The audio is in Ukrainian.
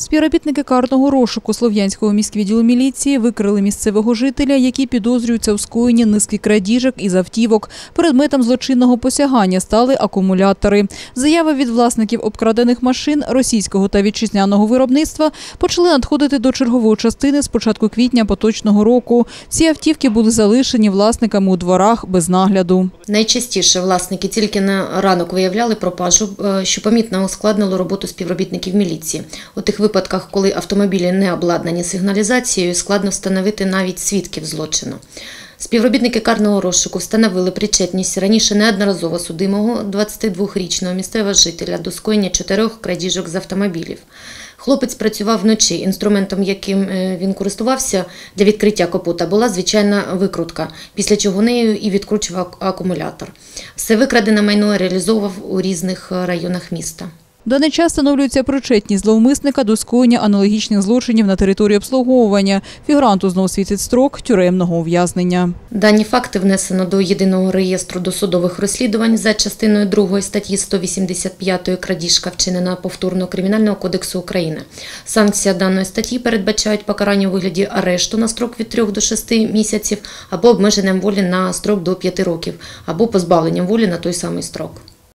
Співробітники карного розшуку Слов'янського міськвідділу міліції викрили місцевого жителя, який підозрюється у скоєнні низки крадіжок із автівок. Предметом злочинного посягання стали акумулятори. Заяви від власників обкрадених машин російського та вітчизняного виробництва почали надходити до чергової частини з початку квітня поточного року. Всі автівки були залишені власниками у дворах без нагляду. Найчастіше власники тільки на ранок виявляли пропажу, е, що помітно ускладнило роботу співробітників міліції. У тих випадках, коли автомобілі не обладнані сигналізацією, складно встановити навіть свідків злочину. Співробітники карного розшуку встановили причетність раніше неодноразово судимого 22-річного місцевого жителя до скоєння чотирьох крадіжок з автомобілів. Хлопець працював вночі. Інструментом, яким е, він користувався для відкриття капота, була звичайна викрутка, після чого нею і відкручував акумулятор. Все викрадене майно реалізовував у різних е, районах міста. Даний час встановлюється причетність зловмисника до скоєння аналогічних злочинів на території обслуговування. Фігуранту знову світить строк тюремного ув'язнення. Дані факти внесено до єдиного реєстру досудових розслідувань за частиною 2 статті 185 крадіжка вчинена повторно Кримінального кодексу України. Санкція даної статті передбачають покарання у вигляді арешту на строк від 3 до 6 місяців або обмеженням волі на строк до 5 років, або позбавленням волі на той самий строк.